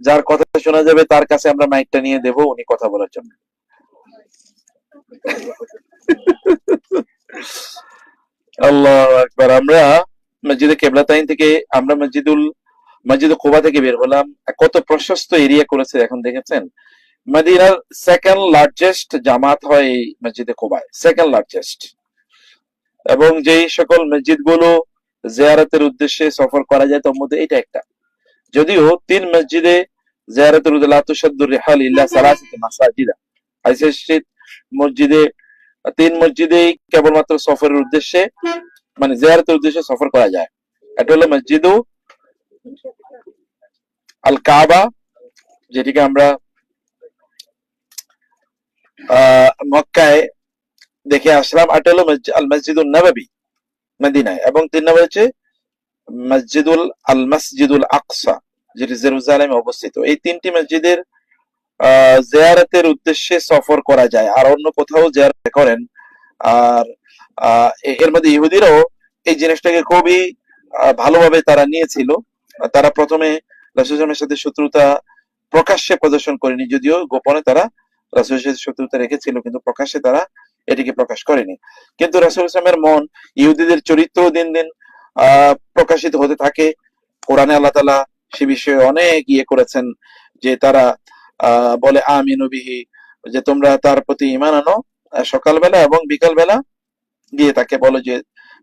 যার কথা শোনা যাবে, তার কাছে আমরা মাইকটা নিয়ে দেব, উনি কথা বলার জন্য। আল্লাহ আকবার, আমরা মসজিদে কেবলাতাইন থেকে, আমরা মসজিদুল, মসজিদ কোবা থেকে বের হলাম। কত প্রশস্ত এরিয়া করেছে, এখন দেখেছেন? মদিনার সেকেন্ড লার্জেস্ট জামাত হয় এই মসজিদে কোবায় সেকেন্ড লার্জেস্ট এবং যেই সকল মসজিদগুলো জিয়ারতের উদ্দেশ্যে সফর করা যায়, তার মধ্যে এটা একটা। যদিও তিন মসজিদে জিয়ারতের মাসাজিদা। মসজিদে, তিন মসজিদেই কেবলমাত্র সফরের উদ্দেশ্যে মানে জিয়ারতের উদ্দেশ্যে সফর করা যায়। এটা হলো মসজিদু আল কাবা যেটিকে আমরা, আহ, মক্কায় দেখে আসলাম। এটা হলো মসজিদ আল মসজিদুল নবাবী মদিনায়। এবং তিন নম্বর হচ্ছে মসজিদুল আল মসজিদুল আকসা, যেটি জেরুজালেমে অবস্থিত। এই তিনটি মসজিদের জিয়ারতের উদ্দেশ্যে সফর করা যায়। আর অন্য কোথাও জিয়ারত করেন। আর এর মধ্যে ইহুদিরাও এই জিনিসটাকে খুবই ভালোভাবে তারা নিয়েছিল। তারা প্রথমে রাসুলের সাথে শত্রুতা প্রকাশ্যে প্রদর্শন করেনি। যদিও গোপনে তারা রাসুলের সাথে শত্রুতা রেখেছিল, কিন্তু প্রকাশ্যে তারা এটিকে প্রকাশ করেনি। কিন্তু রাসুল ইসলামের মন ইহুদিদের চরিত্র দিন দিন প্রকাশিত হতে থাকে। কোরআনে আল্লাহ তালা সে বিষয়ে অনেক ইয়ে করেছেন যে তারা বলে, আমিনু বিহি যে তোমরা তার প্রতি ইমান আনো সকালবেলা এবং বিকালবেলা। গিয়ে তাকে বলো যে,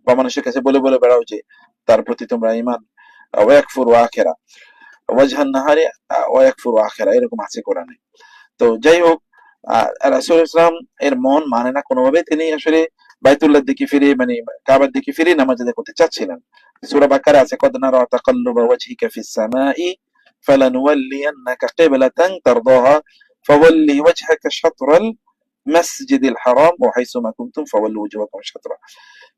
বা মানুষের কাছে বলে বলে বেড়াও যে, তার প্রতি তোমরা ইমান ওয়াকফুর আখেরা। ওয়াজহান নাহারে ওয়াকফুর আখেরা এরকম আছে কোরআনে। তো যাই হোক রাসূল ইসলাম এর মন মানে না কোনোভাবে তিনি আসলে বাইতুল্লাহর দিকে ফিরে মানে কাবার দিকে ফিরে নামাজ আদায় করতে চাচ্ছিলেন। সূরা বাকারা আছে, কদ নারা তাকাল্লুবা ওয়াজহিকা ফিস সামাই ফালানুওয়াল্লিয়ান্নাকা কিবলাতান তারদাহা ফাওয়াল্লি ওয়াজহাকা শাতরাল মাসজিদিল হারাম ওয়া হাইসুমা কুনতুম ফাওয়াল্লু ওয়াজহাকুম শাতরা।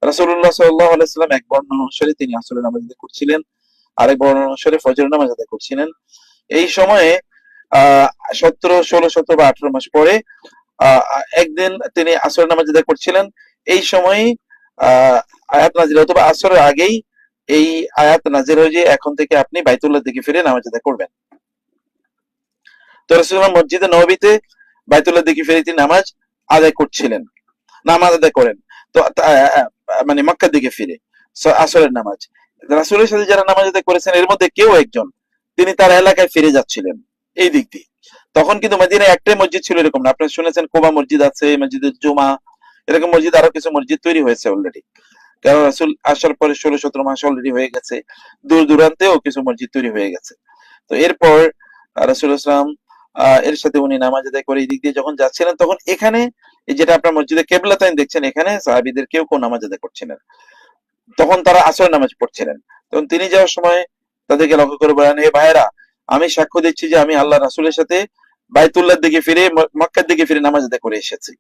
রাসূলুল্লাহ সাল্লাল্লাহু আলাইহি ওয়াসাল্লাম এক বর্ণনা অনুসারে তিনি আসলে নামাজ আদায় করছিলেন। আরেক বর্ণনা অনুসারে ফজর নামাজ আদায় করছিলেন। এই সময়ে, আহ সতেরো, ষোলো, সতেরো বা আঠারো মাস পরে একদিন তিনি আসর নামাজ আদায় করছিলেন। এই সময় আয়াত নাজির অথবা আসরের আগেই এই আয়াত নাজির হয়ে যে এখন থেকে আপনি বাইতুল্লাহ দিকে ফিরে নামাজ আদায় করবেন। তো মসজিদে নববীতে বাইতুল্লাহ দিকে ফিরে তিনি নামাজ আদায় করছিলেন। নামাজ আদায় করেন। তো মানে মক্কার দিকে ফিরে। আসরের নামাজ। রাসূলের সাথে যারা নামাজ আদায় করেছেন, এর মধ্যে কেউ একজন, তিনি তার এলাকায় ফিরে যাচ্ছিলেন। এই দিক দিয়ে। তখন কিন্তু মদিনায় একটাই মসজিদ ছিল এরকম না। আপনারা শুনেছেন কোবা মসজিদ আছে, মসজিদের জুমা, এরকম মসজিদ আরও কিছু মসজিদ তৈরি হয়েছে অলরেডি কারণ রাসুল আসার পরে ষোলো সতেরো মাস অলরেডি হয়ে গেছে, দূর দূরান্তেও কিছু মসজিদ তৈরি হয়ে গেছে। তো এরপর রাসূল ইসলাম এর সাথে উনি নামাজ আদায় করে এই দিক দিয়ে যখন যাচ্ছিলেন, তখন এখানে যেটা আপনার মসজিদে কেবলাতাইন দেখছেন, এখানে সাহাবিদের কেউ কেউ নামাজ আদায় করছিলেন তখন তারা আসর নামাজ পড়ছিলেন। তখন তিনি যাওয়ার সময় তাদেরকে লক্ষ্য করে বলেন, হে ভাইরা আমি সাক্ষ্য দিচ্ছি যে আমি আল্লাহ রাসূলের সাথে বাইতুল্লাহর দিকে ফিরে মক্কার দিকে ফিরে নামাজ আদায় করে এসেছি।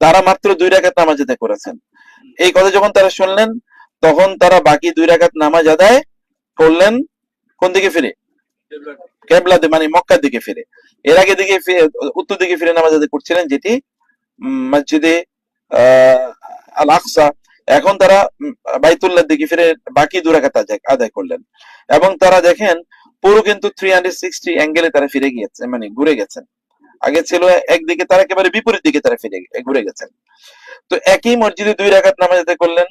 তারা মাত্র দুই রাকাত নামাজ আদায় করেছেন। এই কথা যখন তারা শুনলেন তখন তারা বাকি দুই রাকাত নামাজ আদায় করলেন কোন দিকে ফিরে? কেবলাতে মানে মক্কার দিকে ফিরে। এর আগে দিকে উত্তর দিকে ফিরে নামাজ আদায় করছিলেন যেটি মসজিদে আল আকসা এখন তারা উম, বাইতুল্লাহর দিকে ফিরে বাকি দুই রাকাত আদায় আদায় করলেন। এবং তারা দেখেন পুরো কিন্তু থ্রি হান্ড্রেড সিক্সটি অ্যাঙ্গেলে তারা ফিরে গিয়েছে মানে ঘুরে গেছেন। আগে ছিল একদিকে তারা একেবারে বিপরীত দিকে তারা ফিরে ঘুরে গেছেন। তো একই মসজিদে দুই রাকাত নামাজ আদায় করলেন,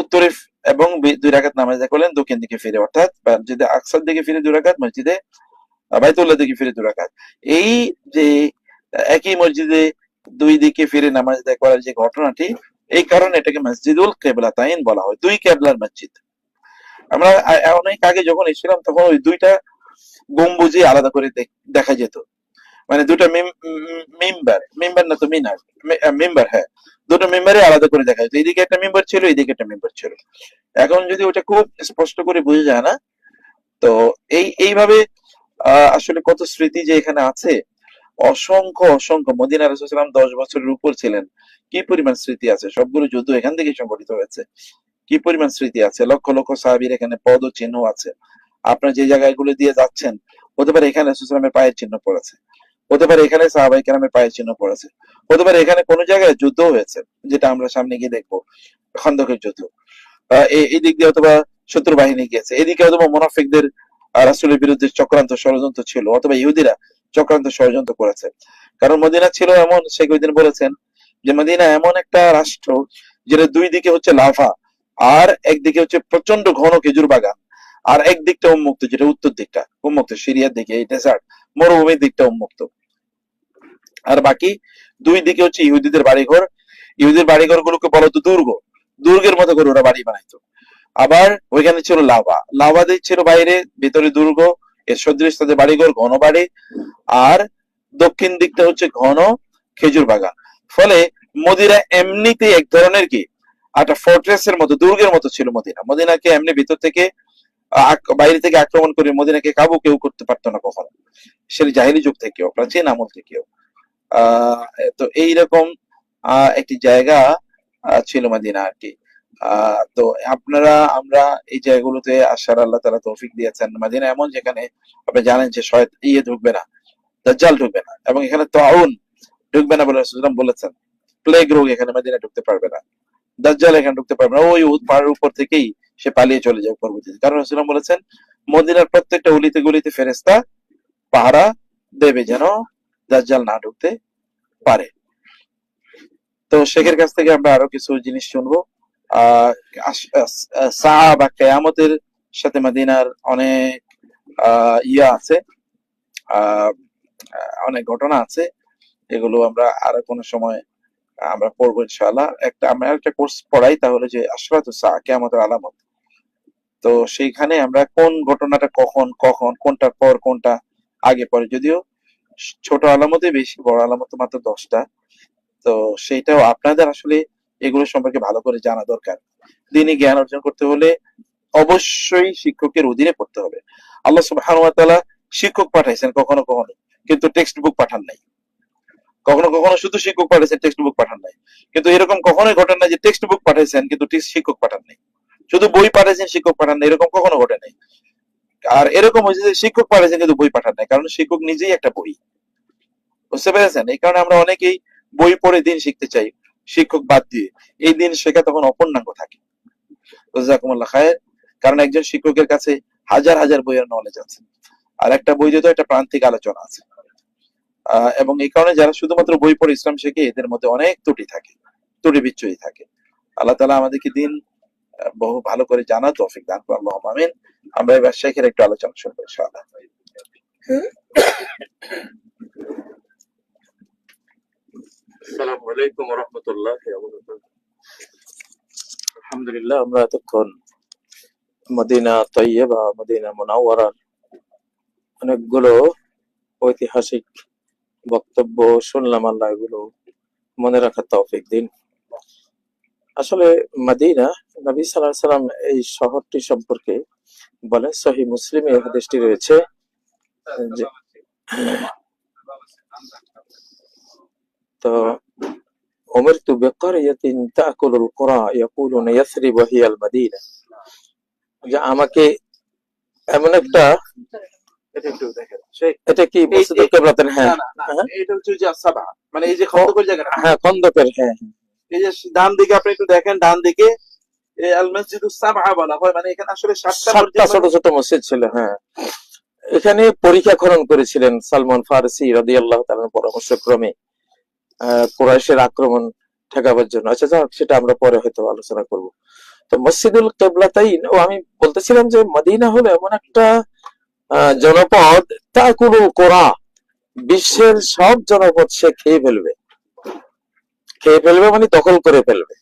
উত্তরে এবং দুই রাকাত নামাজ আদায় করলেন, দক্ষিণ দিকে ফিরে, অর্থাৎ মসজিদে আকসার দিকে ফিরে দুই রাকাত, মসজিদে বাইতুল্লাহ দিকে ফিরে দুই রাকাত। এই যে, একই মসজিদে দুই দিকে ফিরে নামাজ আদায় করার যে ঘটনাটি, এই কারণে এটাকে মসজিদুল কেবলাতাইন বলা হয়। দুই কেবলার মসজিদ। আমরা অনেক আগে যখন এসেছিলাম, তখন ওই দুইটা গম্বুজই আলাদা করে দেখা যেত। মানে দুটো মেম্বার। মেম্বার না তো মিনার। মেম্বার হ্যাঁ। দুটো মেম্বারে আলাদা করে দেখা যেত। এদিকে একটা মেম্বার ছিল এইদিকে একটা মেম্বার ছিল। এখন যদি ওটা খুব স্পষ্ট করে বোঝা যায় না, তো এই, এইভাবে আসলে কত স্মৃতি যে এখানে আছে, অসংখ্য অসংখ্য। মদিনা রসুলাম দশ বছরের উপর ছিলেন। কি পরিমাণ স্মৃতি আছে? সবগুলো যুদ্ধ এখান থেকে সংগঠিত হয়েছে। কি পরিমাণ স্মৃতি আছে? লক্ষ লক্ষ সাহাবির এখানে পদ ও চিহ্ন আছে। আপনার যে জায়গাগুলো দিয়ে যাচ্ছেন, হতে পারে এখানে রসুলামের পায়ের চিহ্ন পড়েছে, হতে পারে এখানে সাহাবাই কেরামের পায়ের চিহ্ন পড়েছে, হতে পারে এখানে কোনো জায়গায় যুদ্ধ হয়েছে, যেটা আমরা সামনে গিয়ে দেখব, খন্দকের যুদ্ধ। এই দিক দিয়ে অথবা শত্রু বাহিনী গিয়েছে, এদিকে অথবা মোনাফিকদের রাসুলের বিরুদ্ধে চক্রান্ত ষড়যন্ত্র ছিল, অথবা ইহুদিরা চক্রান্ত ষড়যন্ত্র করেছে। কারণ মদিনা ছিল এমন, শেখ ওইদিন বলেছেন যে মদিনা এমন একটা রাষ্ট্র, যেটা দুই দিকে হচ্ছে লাভা আর একদিকে হচ্ছে প্রচণ্ড ঘন খেজুর বাগান, আর একদিকটা উন্মুক্ত, যেটা উত্তর দিকটা, উন্মুক্ত, সিরিয়ার দিকে, এই ডেজার্ট মরুভূমির দিকটা উন্মুক্ত। আর বাকি দুই দিকে হচ্ছে ইহুদিদের বাড়িঘর, ইহুদির বাড়িঘর গুলোকে বলতো দুর্গ, দুর্গের মতো করে ওরা বাড়ি বানাইতো। আবার ওইখানে ছিল লাভা লাভা দিয়ে ছিল বাইরে, ভিতরে দুর্গ, এর সদৃশ তাদের বাড়িঘর, ঘন বাড়ি, আর দক্ষিণ দিকটা হচ্ছে ঘন খেজুর বাগান। ফলে মদিনা এমনিতে এক ধরনের কি একটা ফোর্ট্রেসের মতো, দুর্গের মতো ছিল মদিনা। মদিনাকে এমনি ভিতর থেকে বাইরে থেকে আক্রমণ করে মদিনাকে কাবু কেউ করতে পারতো না কখনো। সেটা জাহিলি যুগ থেকেও, প্রাচীন আমল থেকেও। তো এইরকম একটি জায়গা ছিল মদিনা আর কি। তো আপনারা, আমরা এই জায়গাগুলোতে আসার আল্লাহ তালা তৌফিক দিয়েছেন। মদিনা এমন যেখানে আপনি জানেন যে শয়ত ইয়ে ঢুকবে না, দাজ্জাল ঢুকবে না। এবং এখানে তাউন ঢুকবে না বলে বলেছেন। প্লেগ রোগ এখানে মদিনা ঢুকতে পারবে না। দাজ্জাল এখানে ঢুকতে পারবে না। ওই পাহাড়ের উপর থেকেই সে পালিয়ে চলে যাবে পরবর্তীতে কারণ রাসূলুল্লাহ বলেছেন, মদিনার প্রত্যেকটা অলিতে গলিতে ফেরেশতা পাহারা দেবে যেন দাজ্জাল না ঢুকতে পারে। তো শেখের কাছ থেকে আমরা আরও কিছু জিনিস শুনব। আহ সা বা কেয়ামতের সাথে মদিনার অনেক ইয়া আছে। অনেক ঘটনা আছে। এগুলো আমরা আরও কোনো সময় আমরা পড়ব ইনশাআল্লাহ। একটা আমরা একটা কোর্স পড়াই, তাহলে যে আশরাত সা, কেয়ামতের আলামত। তো সেইখানে আমরা কোন ঘটনাটা কখন কখন, কোনটার পর, কোনটা আগে পরে যদিও ছোট আলামতে বেশি, বড় আলামত মাত্র দশটা। তো সেইটাও আপনাদের আসলে এগুলো সম্পর্কে ভালো করে জানা দরকার। দিনই জ্ঞান অর্জন করতে হলে অবশ্যই শিক্ষকের অধীনে পড়তে হবে। আল্লাহ তাআলা শিক্ষক পাঠাইছেন কখনো কখনো, কিন্তু টেক্সট বুক পাঠান নাই। কখনো কখনো শুধু শিক্ষক পাঠাইছেন টেক্সট বুক পাঠান নাই। কিন্তু এরকম কখনোই ঘটে না যে টেক্সট বুক পাঠাইছেন, কিন্তু শিক্ষক পাঠান নাই। শুধু বই পাঠাইছেন, শিক্ষক পাঠান নাই, এরকম কখনো ঘটে নাই। আর এরকম হয়েছে যে শিক্ষক পাঠাইছেন, কিন্তু বই পাঠান নাই, কারণ শিক্ষক নিজেই একটা বই। বুঝতে পেরেছেন? এই কারণে আমরা অনেকেই বই পড়ে দিন শিখতে চাই, শিক্ষক বাদ দিয়ে। এই দিন শেখা তখন অপূর্ণাঙ্গ থাকে। খায়ের। কারণ একজন শিক্ষকের কাছে হাজার হাজার বইয়ের নলেজ আছে। আর একটা বই দিয়ে তো একটা প্রান্তিক আলোচনা আছে। এবং এই কারণে যারা শুধুমাত্র বই পড়ে ইসলাম শেখে এদের মধ্যে অনেক ত্রুটি থাকে ত্রুটি বিচ্ছুই থাকে। আল্লাহ তালা আমাদেরকে দিন বহু ভালো করে জানা তৌফিক দান করুন আল্লাহ আমিন। আমরা এবার শেখের একটু আলোচনা শুনব ইনশাআল্লাহ। আসসালামু আলাইকুম রাহমাতুল্লাহি ওয়া বারাকাতুহু। আলহামদুলিল্লাহ আমরা এতক্ষণ মদিনা তৈয়বা মদিনা মুনাওয়ারার অনেকগুলো ঐতিহাসিক বক্তব্য শুনলাম আল্লাহ এগুলো মনে রাখার তৌফিক দিন আসলে মদিনা নবী সাল্লাল্লাহু আলাইহি সাল্লাম এই শহরটি সম্পর্কে বলেন সহি মুসলিমে এই হাদিসটি রয়েছে যে তো أمرت بقرية تأكل القرى يقولون يثرب وهي المدينة যে আমাকে এমন একটা এটা একটু দেখেন। এটা কি মসজিদুল কিবলাতেন হ্যাঁ। না, না, না, এটা হচ্ছে যে সাবা মানে এই যে খন্দকের জায়গাটা। হ্যাঁ খন্দকের হ্যাঁ। এই যে ডান দিকে আপনি একটু দেখেন ডান দিকে আল মসজিদুস সাবা বলা হয়। মানে এখানে আসলে সাতটা সাতটা ছোট ছোট মসজিদ ছিল হ্যাঁ। এখানে পরীক্ষা খনন করেছিলেন সালমান ফারসি রাদিয়াল্লাহু তাআলার পরামর্শক্রমে। আহ, কুরাইশের আক্রমণ ঠেকাবার জন্য। আচ্ছা যাক সেটা আমরা পরে হয়তো আলোচনা করব। তো মসজিদুল কেবলাতাইন ও আমি বলতেছিলাম যে মদিনা হলো এমন একটা জনপদ তা কোনো কোরা, বিশ্বের সব জনপদ সে খেয়ে ফেলবে। খেয়ে ফেলবে মানে দখল করে ফেলবে।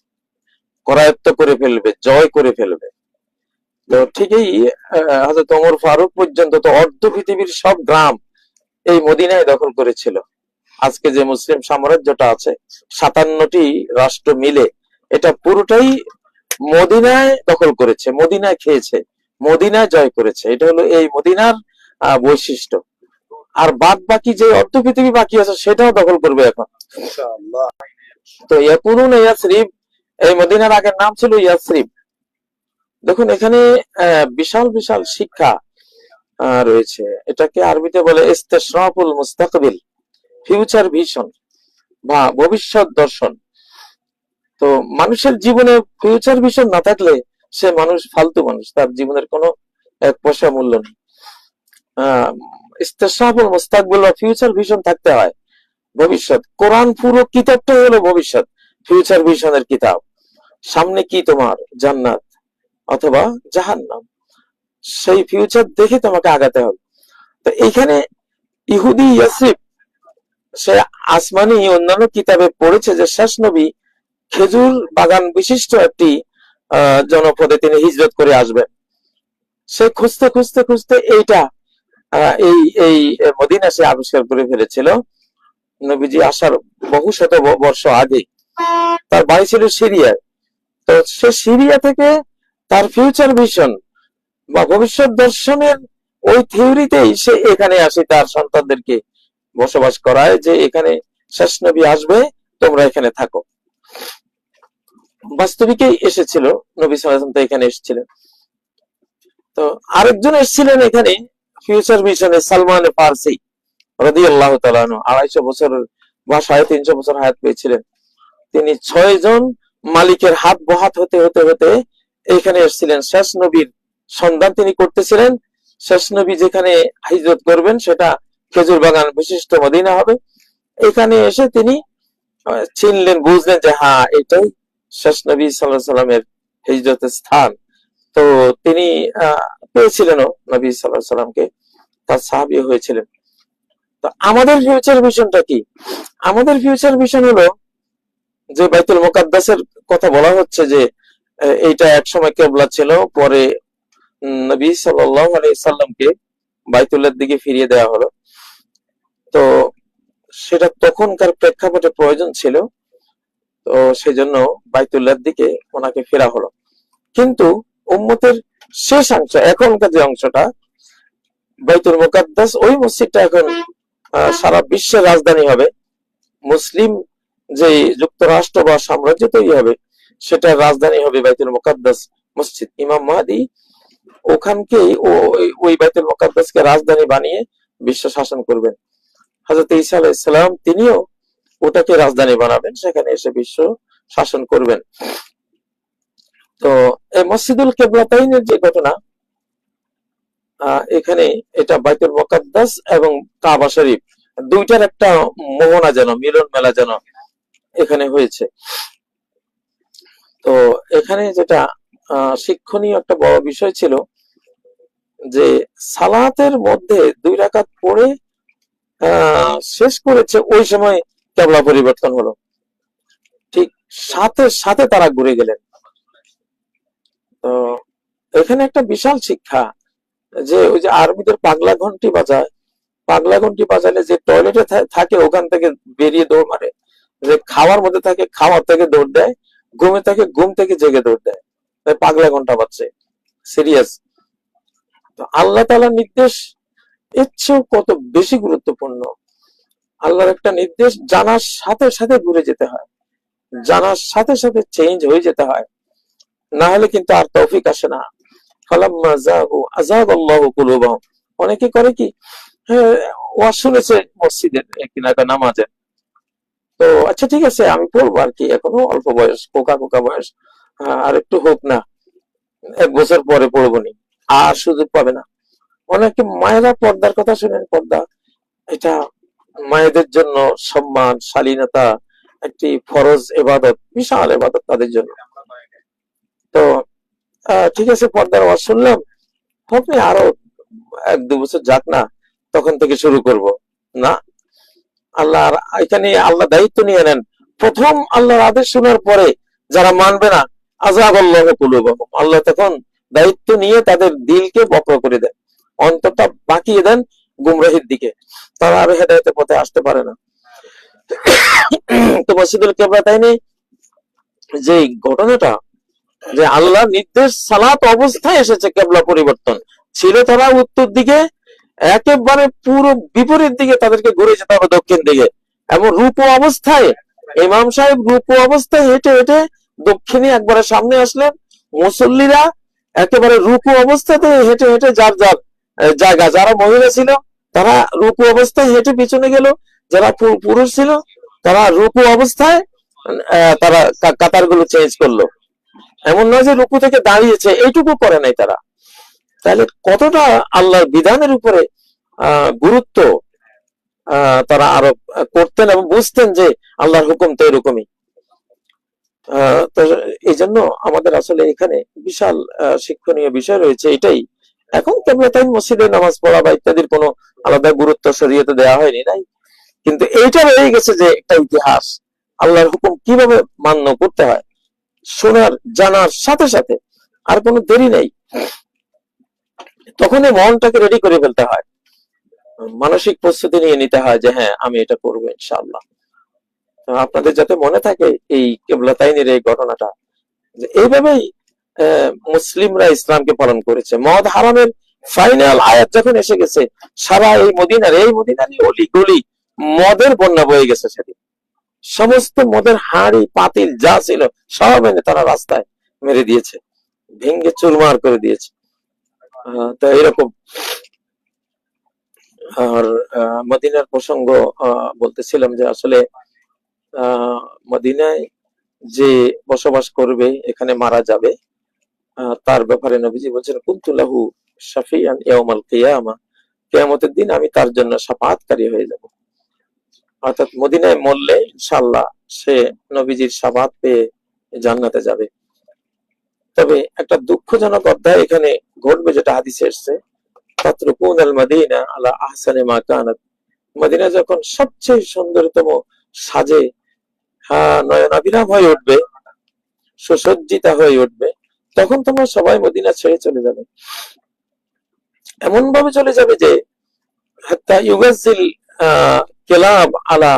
করায়ত্ত করে ফেলবে, জয় করে ফেলবে। তো ঠিকই হয়তো ওমর ফারুক পর্যন্ত তো অর্ধ পৃথিবীর সব গ্রাম এই মদিনায় দখল করেছিল। আজকে যে মুসলিম সাম্রাজ্যটা আছে, সাতান্নটি রাষ্ট্র মিলে, এটা পুরোটাই মদিনায় দখল করেছে, মদিনায় খেয়েছে। মদিনায় জয় করেছে। এটা হলো এই মদিনার বৈশিষ্ট্য। আর বাদ বাকি যে অর্ধ পৃথিবী বাকি আছে সেটাও দখল করবে এখন। তো ইয়াকুলুন ইয়াসরিব এই মদিনার আগের নাম ছিল ইয়াসরিব। দেখুন এখানে আহ, বিশাল বিশাল শিক্ষা আহ, রয়েছে। এটাকে আরবিতে বলে ইস্তেশরাফুল মুস্তাকবিল ফিউচার ভিশন বা ভবিষ্যৎ দর্শন। তো মানুষের জীবনে ফিউচার ভিশন না থাকলে সে মানুষ, ফালতু মানুষ, তার জীবনের কোনো পয়সা মূল্য নেই। আহ ইস্তেসাবুল মুস্তাকবিল বা ফিউচার ভিশন থাকতে হয় ভবিষ্যৎ। কোরআন পুরো কিতাবটাই হলো ভবিষ্যৎ, ফিউচার ভিশনের কিতাব। সামনে কি তোমার? জান্নাত অথবা জাহান্নাম। সেই ফিউচার দেখে তোমাকে আগাতে হবে। তো এইখানে ইহুদি ইয়াসিফ সে আসমানি অন্যান্য কিতাবে পড়েছে যে শেষ নবী খেজুর বাগান বিশিষ্ট একটি জনপদে তিনি হিজরত করে আসবেন। সে খুঁজতে খুঁজতে খুঁজতে এইটা এই এই মদিনা সে আবিষ্কার করে ফেলেছিল। নবীজি আসার বহু শত বর্ষ আগে তার বাড়ি ছিল সিরিয়ায় তো সে সিরিয়া থেকে তার ফিউচার ভিশন বা ভবিষ্যৎ দর্শনের ওই থিওরিতেই সে এখানে আসে, তার সন্তানদেরকে বসবাস করায় যে এখানে শেষ নবী আসবে, তোমরা এখানে থাকো। বাস্তবিকই এসেছিল, নবী সালাম তো এখানে এসেছিলেন। তো আরেকজন এসেছিলেন এখানে ফিউচার মিশনে সালমান ফার্সি রদি আল্লাহ তালানো আড়াইশো বছরের বা সাড়ে তিনশো বছর হায়াত পেয়েছিলেন। তিনি ছয় জন মালিকের হাত বহাত হতে হতে হতে এখানে এসেছিলেন। শেষ নবীর সন্ধান তিনি করতেছিলেন। শেষ নবী যেখানে হিজরত করবেন, সেটা খেজুর বাগান বিশিষ্ট মদিনা হবে। এখানে এসে তিনি চিনলেন, বুঝলেন যে হ্যাঁ এটাই শেষ নবী সাল্লাহ সাল্লামের হিজরতের স্থান। তো তিনি আহ, পেয়েছিলেনও নবী সাল্লাহ সাল্লামকে তার সাহাবি হয়েছিলেন। তো আমাদের ফিউচার ভিশনটা কি? আমাদের ফিউচার ভিশন হলো যে বাইতুল মোকাদ্দাসের কথা বলা হচ্ছে যে এইটা একসময় কেবলা ছিল পরে নবী সাল্লাহ সাল্লামকে বাইতুল্লার দিকে ফিরিয়ে দেওয়া হলো। তো সেটা তখনকার প্রেক্ষাপটে প্রয়োজন ছিল তো সেজন্য বাইতুল্লার দিকে ওনাকে ফেরা হলো। কিন্তু উম্মতের শেষ অংশ, এখনকার যে অংশটা, বাইতুল মুকাদ্দাস, ওই মসজিদটা এখন সারা বিশ্বের রাজধানী হবে। মুসলিম যে যুক্তরাষ্ট্র বা সাম্রাজ্য তৈরি হবে সেটা রাজধানী হবে বাইতুল মুকাদ্দাস মসজিদ ইমাম মাহাদি। ওখানকেই ও- ওই- বাইতুল মুকাদ্দাসকে রাজধানী বানিয়ে বিশ্ব শাসন করবেন। হযরত ঈসা আলাইহিস সালাম, তিনিও ওটাকে রাজধানী বানাবেন, সেখানে এসে বিশ্ব শাসন করবেন। তো এই মসজিদুল কেবলাতাইনের যে ঘটনা এখানে এটা বাইতুল মুকাদ্দাস এবং কাবা শরীফ, দুইটার একটা মোহনা যেন, মিলন মেলা যেন এখানে হয়েছে। তো এখানে যেটা শিক্ষণীয় একটা বড় বিষয় ছিল যে সালাতের মধ্যে দুই রাকাত পড়ে শেষ করেছে ওই সময় কেবলা পরিবর্তন হলো। ঠিক সাথে সাথে তারা ঘুরে গেলেন। তো এখানে একটা বিশাল শিক্ষা যে ওই যে আর্মিদের পাগলা ঘন্টি বাজায়, পাগলা ঘন্টি বাজালে যে টয়লেটে থাকে ওখান থেকে বেরিয়ে দৌড় মারে। যে খাওয়ার মধ্যে থাকে, খাওয়ার থেকে দৌড় দেয়, ঘুমে থাকে, ঘুম থেকে জেগে দৌড় দেয়। তাই পাগলা ঘণ্টা বাজছে। সিরিয়াস তো আল্লাহ তাআলার নির্দেশ এর চেয়েও কত বেশি গুরুত্বপূর্ণ। আল্লাহর একটা নির্দেশ জানার সাথে সাথে ঘুরে যেতে হয়। জানার সাথে সাথে চেঞ্জ হয়ে যেতে হয়। না হলে কিন্তু আর তৌফিক আসে না। অনেকে করে কি শুনেছে মসজিদের নামাজের তো আচ্ছা ঠিক আছে, আমি পড়ব আর কি, এখনও অল্প বয়স কোকা কোকা বয়স আর একটু হোক না। এক বছর পরে পড়ব নি, আর সুযোগ পাবে না। অনেকে মায়েরা পর্দার কথা শুনেন, পর্দা, এটা মায়েদের জন্য সম্মান, শালীনতা একটি ফরজ এবাদত, বিশাল এবাদত তাদের জন্য। তো ঠিক আছে, পর্দার আওয়াজ শুনলাম। হবে আরও এক দু বছর যাক না, তখন থেকে শুরু করব। না আল্লাহ এখানে আল্লাহ দায়িত্ব নিয়ে নেন। প্রথম আল্লাহর আদেশ শোনার পরে যারা মানবে না আজাব আল্লাহ আল্লাহ তখন দায়িত্ব নিয়ে তাদের দিলকে বক্র করে দেন। অন্তরটা বাঁকিয়ে দেন গুমরাহির দিকে। তারা আর হেদায়তের পথে আসতে পারে না। তো মসজিদুল কেবলা তাই নেই? যে ঘটনাটা, যে আল্লাহ নির্দেশ সালাত অবস্থায় এসেছে কেবলা পরিবর্তন, ছিল তারা উত্তর দিকে, একেবারে পুরো বিপরীত দিকে তাদেরকে ঘুরে যেতে হবে দক্ষিণ দিকে। এবং রূপ অবস্থায়, ইমাম সাহেব রূপ অবস্থায় হেঁটে হেঁটে দক্ষিণে একবারে সামনে আসলেন। মুসল্লিরা একেবারে রূপ অবস্থাতে হেঁটে হেঁটে যার যার জায়গা, যারা মহিলা ছিল তারা রূপ অবস্থায় হেঁটে পিছনে গেল, যারা পুরুষ ছিল, তারা রূপ অবস্থায় তারা কাতারগুলো চেঞ্জ করল। এমন নয় যে রুকু থেকে দাঁড়িয়েছে, এইটুকু করে নাই তারা। তাহলে কতটা আল্লাহর বিধানের উপরে গুরুত্ব তারা আরোপ করতেন এবং বুঝতেন যে আল্লাহর হুকুম তো এরকমই। এই জন্য আমাদের আসলে এখানে বিশাল শিক্ষণীয় বিষয় রয়েছে এটাই। এখন কেবলাতাইন মসজিদে নামাজ পড়া বা ইত্যাদির কোনো আলাদা গুরুত্ব শরীয়তে দেওয়া হয়নি, নাই। কিন্তু এইটা রয়ে গেছে যে একটা ইতিহাস, আল্লাহর হুকুম কীভাবে মান্য করতে হয়, শোনার, জানার সাথে সাথে আর কোনো দেরি নেই। তখন এই মনটাকে রেডি করে ফেলতে হয়। মানসিক প্রস্তুতি নিয়ে নিতে হয় যে হ্যাঁ আমি এটা করব ইনশাআল্লাহ। আপনাদের যাতে মনে থাকে এই কেবলাতাইনের এই ঘটনাটা এইভাবেই মুসলিমরা ইসলামকে পালন করেছে। মদ হারামের ফাইনাল আয়াত যখন এসে গেছে, সারা এই মদিনার, এই মদিনারই অলি গলি মদের বন্যা বয়ে গেছে সেদিন। সমস্ত মদের হাঁড়ি, পাতিল যা ছিল সব এনে তারা রাস্তায় মেরে দিয়েছে। ভেঙ্গে চুরমার করে দিয়েছে। তো এরকম। আর মদিনার প্রসঙ্গ বলতেছিলাম যে আসলে মদিনায় যে বসবাস করবে, এখানে মারা যাবে তার ব্যাপারে নবীজি বলছেন কুন্তুলাহু শাফিয়ান ইয়াউমাল কিয়ামা। কিয়ামতের দিন আমি তার জন্য সাফাতকারী হয়ে যাব। অর্থাৎ মদিনায় মরলে ইনশাআল্লাহ সে নবীজির সাফাত পেয়ে জান্নাতে যাবে। তবে একটা দুঃখজনক অধ্যায় এখানে ঘটবে যেটা হাদিসে এসছে, তাতরুকুন আল মাদিনা আলা আহসানে মা কানাত। মদিনা যখন সবচেয়ে সুন্দরতম সাজে হ্যাঁ নয়নাভিরাম হয়ে উঠবে, সুসজ্জিতা হয়ে উঠবে তখন তোমরা সবাই মদিনা ছেড়ে চলে যাবে। এমন ভাবে চলে যাবে যে কেলাব আলা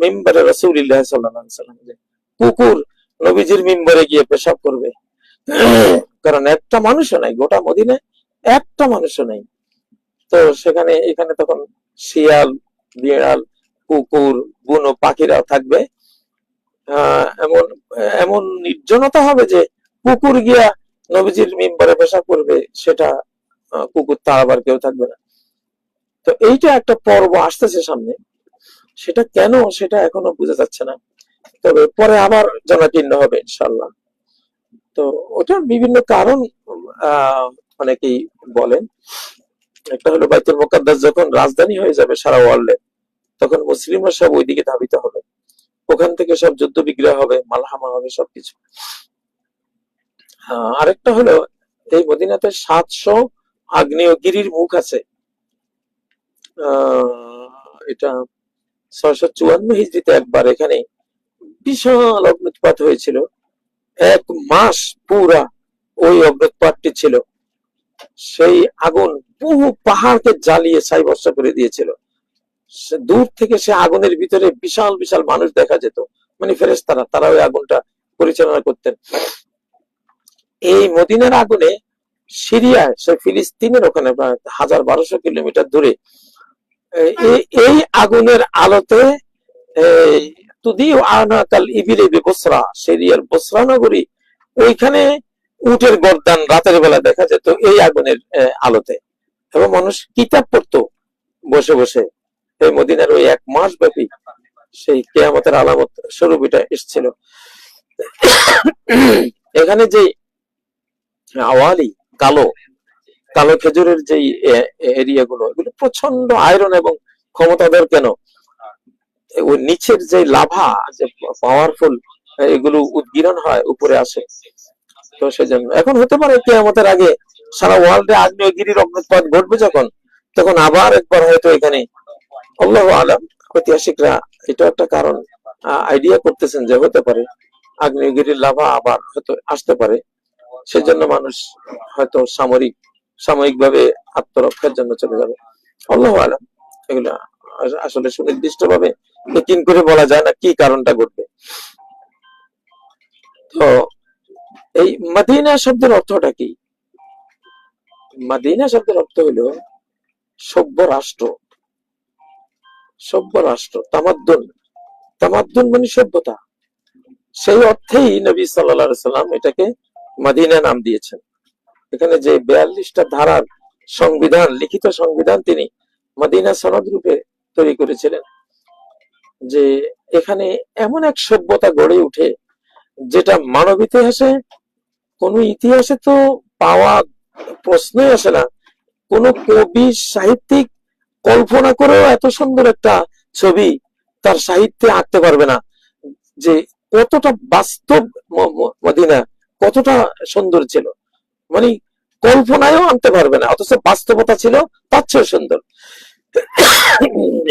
মিম্বারে রসুলিল্লাহ সাল্লাম কুকুর নবীজির মিম্বরে গিয়ে পেশাব করবে। কারণ একটা মানুষও নাই, গোটা মদিনায় একটা মানুষও নাই। তো সেখানে, এখানে তখন শিয়াল, বিড়াল, কুকুর, বুনো পাখিরাও থাকবে। এমন এমন নির্জনতা হবে যে কুকুর গিয়া নবীজির মিম্বরে পেশাব করবে, সেটা কুকুর তাড়াবার কেউ থাকবে না। তো এইটা একটা পর্ব আসতেছে সামনে। সেটা কেন সেটা এখনও বোঝা যাচ্ছে না। তবে পরে আবার জনাকীর্ণ হবে ইনশাল্লাহ তো ওটার বিভিন্ন কারণ আহ অনেকেই বলেন। একটা হলো বাইতুল মোকাদ্দাস যখন রাজধানী হয়ে যাবে সারা ওয়ার্ল্ডে তখন মুসলিমরা সব ওইদিকে ধাবিত হবে। ওখান থেকে সব যুদ্ধ বিগ্রহ হবে, মালহামা হবে সবকিছু। আরেকটা হলো, এই মদিনাতে সাতশো আগ্নেয়গিরির মুখ আছে। এটা ছয়শো চুয়ান্ন হিজড়িতে একবার এখানে বিশাল অগ্নুৎপাত হয়েছিল। এক মাস পুরা ওই অগ্নুৎপাতটি ছিল। সেই আগুন বহু পাহাড়কে জ্বালিয়ে ছাই বর্ষা করে দিয়েছিল। দূর থেকে সে আগুনের ভিতরে বিশাল বিশাল মানুষ দেখা যেত। মানে ফেরেস্তারা তারা ওই আগুনটা পরিচালনা করতেন। এই মদিনার আগুনে সিরিয়ায় সে ফিলিস্তিনের ওখানে হাজার বারোশো কিলোমিটার দূরে এই আগুনের আলোতে বসরা, সিরিয়ার বসরা নগরী, ওইখানে উটের গর্দান রাতের বেলা দেখা যেত এই আগুনের আলোতে। এবং মানুষ কিতাব পড়তো বসে বসে। এই মদিনার ওই এক মাস ব্যাপী সেই কেয়ামতের আলামত স্বরূপ এটা এসেছিল। এখানে যে আওয়ালি, কালো। কালো খেজুরের যে এরিয়া গুলো এগুলো প্রচণ্ড আয়রন এবং ক্ষমতাধর কেন? ওই নিচের যে লাভা, যে পাওয়ারফুল এগুলো উদ্গীরণ হয়, উপরে আসে। তো সেজন্য, এখন হতে পারে কেয়ামতের আগে সারা ওয়ার্ল্ডে আগ্নেয়গিরির অগ্নুৎপাত ঘটবে যখন, তখন আবার একবার হয়তো এখানে আল্লাহ আলম, ঐতিহাসিকরা এটা একটা কারণ আইডিয়া করতেছেন যে হতে পারে, আগ্নেয়গিরির লাভা আবার হয়তো আসতে পারে। সেজন্য মানুষ হয়তো সামরিক সাময়িক ভাবে আত্মরক্ষার জন্য চলে যাবে। আল্লাহ আলম। এগুলা আসলে সুনির্দিষ্ট ভাবে কিন করে বলা যায় না কি কারণটা ঘটবে। তো এই মাদিনা শব্দের অর্থটা কি? মাদিনা শব্দের অর্থ হলো সভ্য রাষ্ট্র। সভ্য রাষ্ট্র, তামাদ্দুন। তামাদ্দুন মানে সভ্যতা। সেই অর্থেই নবী সাল্লাল্লাহু সাল্লাম এটাকে মাদিনা নাম দিয়েছেন। এখানে যে বিয়াল্লিশটা ধারার সংবিধান, লিখিত সংবিধান তিনি মদিনা সনদ রূপে তৈরি করেছিলেন, যে এখানে এমন এক সভ্যতা গড়ে উঠে, যেটা মানব ইতিহাসে, কোন ইতিহাসে তো পাওয়া প্রশ্নই আসে না। কোন কবি সাহিত্যিক কল্পনা করেও এত সুন্দর একটা ছবি তার সাহিত্যে আঁকতে পারবে না, যে কতটা বাস্তব মদিনা কতটা সুন্দর ছিল? মানে কল্পনায়ও আনতে পারবে না, অথচ বাস্তবতা ছিল তার চেয়ে সুন্দর।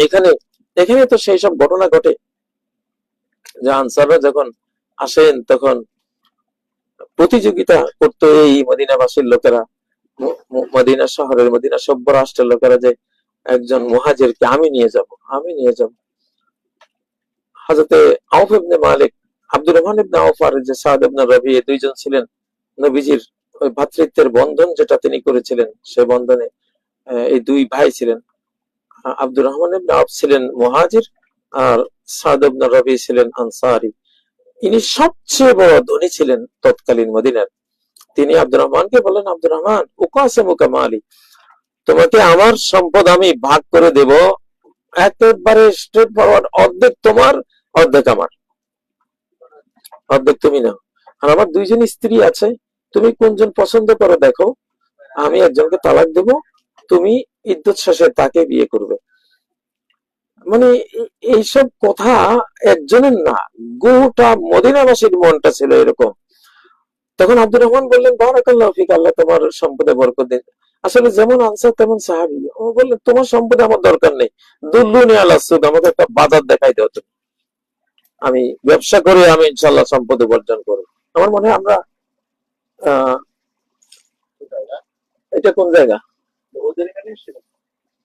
এখানে এখানে তো সেই সব ঘটনা ঘটে। যে আনসাররা যখন আসেন, তখন প্রতিযোগিতা করতো এই মদিনাবাসীর লোকেরা। মদিনা শহরের মদিনা সভ্য রাষ্ট্রের লোকেরা যে একজন মুহাজিরকে, আমি নিয়ে যাব, আমি নিয়ে যাব। হাজরতে আউফ মালিক আব্দুর রহমান ইবনে আউফ আর যে সাদ ইবনে রবি, এই দুইজন ছিলেন নবীজির ওই ভ্রাতৃত্বের বন্ধন যেটা তিনি করেছিলেন, সে বন্ধনে এই দুই ভাই ছিলেন। আব্দুর রহমান ইবনে আউফ ছিলেন মুহাজির আর সাদ ইবনে রবি ছিলেন আনসারি। ইনি সবচেয়ে বড় ধনী ছিলেন তৎকালীন মদিনার। তিনি আব্দুর রহমানকে বলেন আব্দুর রহমান উকাসে মুকামালি তোমাকে আমার সম্পদ আমি ভাগ করে দেব। একেবারে স্ট্রেট ফরওয়ার্ড অর্ধেক তোমার, অর্ধেক আমার। অর্ধেক তুমি নাও। আর আমার দুইজন স্ত্রী আছে, তুমি কোনজন পছন্দ করো দেখো। আমি একজনকে তালাক দেব, তুমি ইদ্যুৎ শেষে তাকে বিয়ে করবে। মানে এইসব কথা একজনের না, গোটা মদিনাবাসীর মনটা ছিল এরকম। তখন আব্দুর রহমান বললেন, বারাকাল্লাহ ফিক, আল্লাহ তোমার সম্পদে বরকত দিন। আসলে যেমন আনসার, তেমন সাহাবি। ও বললেন, তোমার সম্পদে আমার দরকার নেই। দুল্লুনি আল্লাহ আমাকে একটা বাজার দেখাই দাও তুমি। আমি ব্যবসা করে আমি ইনশাল্লাহ সম্পদ উপার্জন করব। আমার মনে হয় আমরা এটা কোন জায়গা?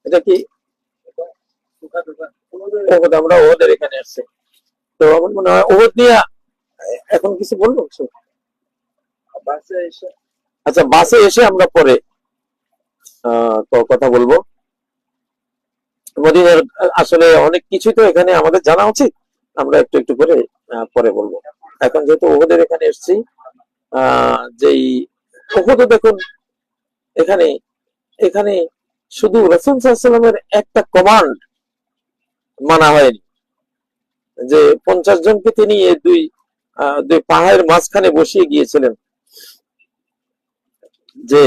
এটা কি? আমরা ওদের এখানে আসছি তো আমার মনে হয় ওহদ নিয়ে এখন কিছু বলব আচ্ছা বাসে এসে আমরা পরে কথা বলব। মদিনার আসলে অনেক কিছু তো এখানে আমাদের জানা উচিত। আমরা একটু একটু করে পরে বলব। এখন যেহেতু ওদের এখানে এসেছি যেই ওহদও দেখুন, এখানে এখানে শুধু রসুল সাল্লামের একটা কমান্ড মানা হয়নি। যে পঞ্চাশ জনকে তিনি দুই দুই পাহাড়ের মাঝখানে বসিয়ে গিয়েছিলেন। যে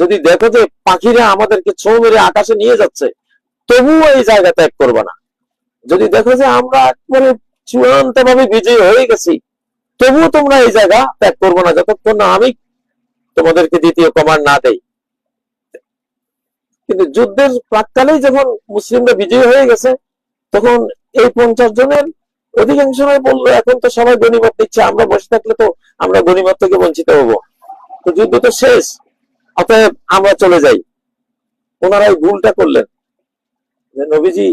যদি দেখো যে পাখিরা আমাদেরকে ছৌ মেরে আকাশে নিয়ে যাচ্ছে, তবুও এই জায়গা ত্যাগ করবে না। যদি দেখো যে আমরা একবারে চূড়ান্ত ভাবে বিজয়ী হয়ে গেছি, তবুও তোমরা এই জায়গা ত্যাগ করব না, যতক্ষণ না আমি তোমাদেরকে দ্বিতীয় কমান্ড না দেই। কিন্তু যুদ্ধের প্রাককালেই যখন মুসলিমরা বিজয়ী হয়ে গেছে, তখন এই পঞ্চাশ জনের অধিকাংশরাই বলল, এখন তো সবাই গণিমত দিচ্ছে, আমরা বসে থাকলে তো আমরা গণিমত থেকে বঞ্চিত হব। তো যুদ্ধ তো শেষ, অতএব আমরা চলে যাই। ওনারা ভুলটা করলেন। নবীজি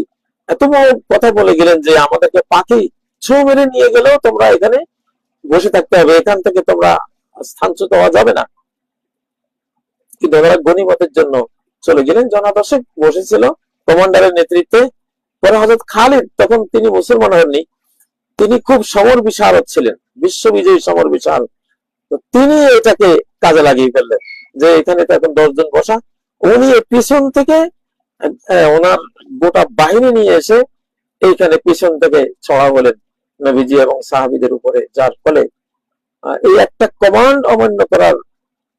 এত বড় কথা বলে গেলেন যে আমাদেরকে পাখি ছো মেরে নিয়ে গেলেও তোমরা এখানে বসে থাকতে হবে। এখান থেকে তোমরা স্থানচ্যুত হওয়া যাবে না। কিন্তু ওনারা গণিমতের জন্য চলে গেলেন। জনাদর্শক বসেছিল কমান্ডারের নেতৃত্বে। পরে হজরত খালিদ, তখন তিনি মুসলমান হননি, তিনি খুব সমর বিশারদ ছিলেন বিশ্ববিজয়ী সমর বিশাল তিনি এটাকে কাজে লাগিয়ে ফেললেন যে এখানে তো এখন দশজন বসা। উনি পিছন থেকে ওনার গোটা বাহিনী নিয়ে এসে এইখানে পিছন থেকে ছড়া হলেন নবীজি এবং সাহাবিদের উপরে, যার ফলে এই একটা কমান্ড অমান্য করার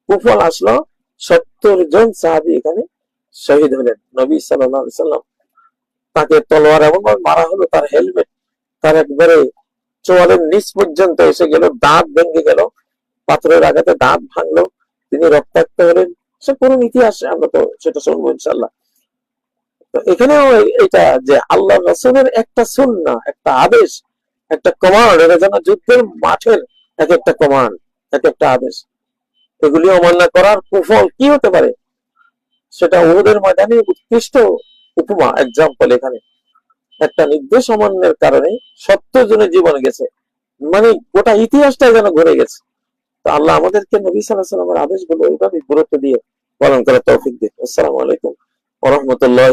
কুফল আসলো, সত্তর জন সাহাবি এখানে শহীদ হলেন। নবী সাল্লাম তাকে তলোয়ার এমন মারা হলো, তার হেলমেট তার একবারে চোয়ালের নিচ পর্যন্ত এসে গেল, দাঁত ভেঙে গেল, পাথরের আঘাতে দাঁত ভাঙলো, তিনি রক্তাক্ত হলেন। সে কোন ইতিহাস আমরা তো সেটা শুনব ইনশাল্লাহ এখানেও এটা যে আল্লাহ রসুলের একটা সুন্না একটা আদেশ, একটা কমান্ড এটা যেন যুদ্ধের মাঠের এক একটা কমান্ড এক একটা আদেশ। এগুলি অমান্য করার কুফল কি হতে পারে? সেটা ওদের ময়দানে উৎকৃষ্ট উপমা এক্সাম্পল এখানে। একটা নির্দেশ অমান্যের কারণে সত্য জনের জীবন গেছে। মানে গোটা ইতিহাসটাই যেন ঘুরে গেছে। তো আল্লাহ আমাদেরকে নবী সাল্লাহ আদেশগুলো এইভাবে গুরুত্ব দিয়ে পালন করার তৌফিক দিন। আসসালামু আলাইকুম। ওরহমতুল্লাহ